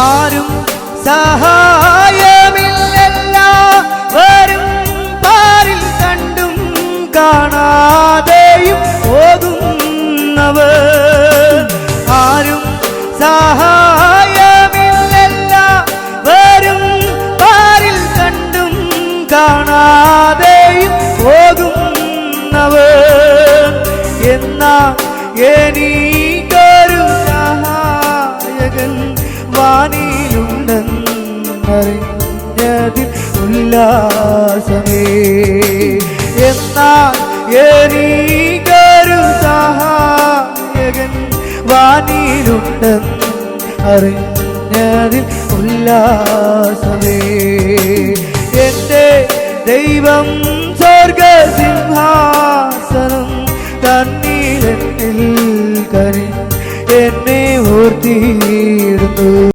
ആരും സഹായമില്ലല്ല. വരും പാരിൽ കണ്ടും കാണാതെയും പോകുന്നവർ ആരും സഹായമില്ലല്ല. വരും പാരിൽ കണ്ടും കാണാതെയും പോകുന്നവർ എന്നാ എനിക്കൊരു വാനിയിലുണ്ടെന്നറിഞ്ഞതിൽ ഉല്ലാസമേ. എന്നാൽ എനിക്കൊരു സഹായകൻ വാനിയിലുണ്ടെന്ന് അറിഞ്ഞതിൽ ഉല്ലാസമേ. എന്റെ ദൈവം സ്വർഗസിംഹാസനം തന്നീരത്തിൽ കരി